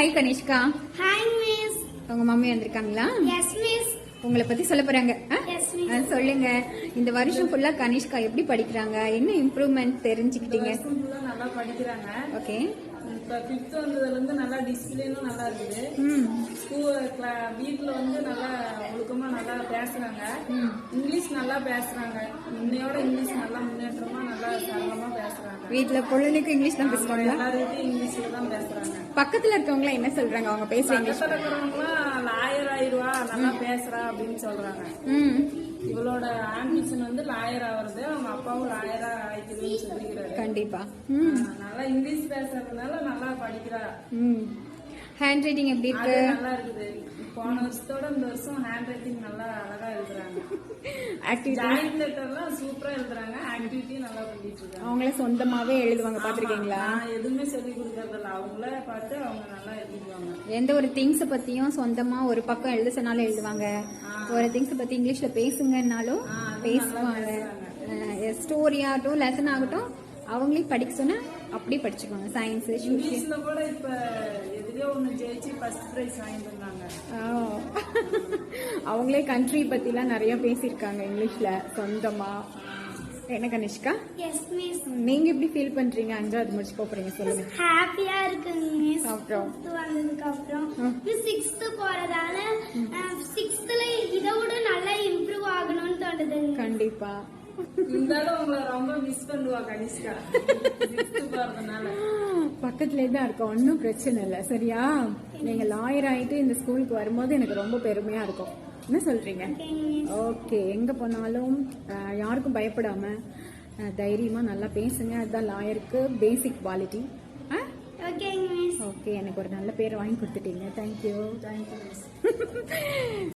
Hi Kanishka hi miss உங்க mummy வந்திருக்காங்களா? Yes miss உங்களை பத்தி சொல்ல போறாங்க. சொல்லுங்க. இந்த வருஷம் ஃபுல்லா கனிஷ்கா எப்படி படிக்கிறாங்க? என்ன இம்ப்ரூவ்மெண்ட் தெரிஞ்சுக்கிட்டீங்க? வருஷம் ஃபுல்லா நல்லா படிக்கிறாங்க. ஓகே. இப்ப ஃபிஃப்த் வந்ததுல இருந்து நல்லா டிசிப்ளினும் நல்லா இருக்குது. ம். ஸ்கூல் வீட்ல வந்து நல்லா ஒழுக்கமா நல்லா பேசுறாங்க. இங்கிலீஷ் நல்லா பேசுறாங்க. இன்னையோட இங்கிலீஷ் நல்லா முன்னேற்றமா நல்லா சரளமா பேசுறாங்க. வீட்ல பொழுதுக்கு இங்கிலீஷ் தான் பேசுவாங்களா? எல்லாருக்கிட்டையும் இங்கிலீஷ்ல தான் பேசுறாங்க. பக்கத்துல இருக்கவங்க என்ன சொல்றாங்க? அவங்க பேசுற இங்கிலீஷ் பக்கத்துல இருக்கிறவங்களாம் லாயர் ஆயிருவா நல்லா பேசுறா அப்படின்னு சொல்றாங்க. ம். இவளோட ஆம்பிஷன் வந்து லாயர் ஆகுறது அவங்க அப்பாவும் லாயரா ஆயிக்குதுன்னு சொல்லிக்கிறாரு. கண்டிப்பா. நல்லா இங்கிலீஷ் பேசுறதுனால நல்லா படிக்கிறா. ம். ஹேண்ட் ரைட்டிங் எப்படி இருக்கு? நல்லா இருக்குது. போன வருஷத்தோட இந்த வருஷம் ஹேண்ட் ரைட்டிங் நல்லா அழகா எழுதுறாங்க. ஜாயிண்ட் லெட்டர்லாம் சூப்பரா எழுதுறாங்க. ஆக்டிவிட்டி நல்லா பண்ணிட்டு இருக்காங்க. அவங்களே சொந்தமாவே எழுதுவாங்க பாத்திருக்கீங்களா நான் எதுவுமே சொல்லி கொடுக்கறதில்ல அவங்களே பார்த்து அவங்க நல்லா எழுதிக்குவாங்க. எந்த ஒரு திங்ஸ் பத்தியும் சொந்தமா ஒரு பக்கம் எழுத சொன்னாலும் எழுதுவாங்க. ஒரு திங்ஸ் பத்தி இங்கிலீஷ்ல பேசுங்கன்னாலும் பேசுவாங்க. ஸ்டோரி ஆகட்டும் லெசன் ஆகட்டும் அவங்களே படிக்க சொன்னா அப்படியே படிச்சுக்குவாங்க சயின்ஸ் இங்கிலீஷ்ல கூட இப்ப எதுலயோ ஒண்ணு ஜெயிச்சு ஃபர்ஸ்ட் பிரைஸ் வாங்கிட்டு வந்தாங்க. அவங்களே கண்ட்ரி பத்திலாம் நிறைய பேசியிருக்காங்க இங்கிலீஷ்ல சொந்தமா? என்ன கனிஷ்கா? எஸ் மிஸ் நீங்க எப்படி ஃபீல் பண்றீங்க? அஞ்சாவது முடிச்சு போறீங்க சொல்லுங்க. ஹாப்பியா இருக்குங்க மிஸ் அப்புறம்? வந்ததுக்கு அப்புறம். மிஸ் சிக்ஸ்த் போறதால சிக்ஸ்த்ல இதை விட நல்லா இம்ப்ரூவ் ஆகணும்னு தோணுதுங்க. கண்டிப்பா. இருந்தாலும் உங்களை ரொம்ப மிஸ் பண்ணுவா கனிஷ்கா. சிக்ஸ்த் போறதுனால பக்கத்துலேயே தான் இருக்கோம் ஒன்றும் பிரச்சனை இல்லை. சரியா? நீங்க லாயர் ஆயிட்டு இந்த ஸ்கூலுக்கு வரும்போது எனக்கு ரொம்ப பெருமையா இருக்கும். என்ன சொல்றீங்க? ஓகே எங்க போனாலும் யாருக்கும் பயப்படாம தைரியமா நல்லா பேசுங்க. அதுதான் லாயருக்கு பேசிக் குவாலிட்டி ஓகே எனக்கு ஒரு நல்ல பேர் வாங்கி கொடுத்துட்டீங்க. Thank you thank you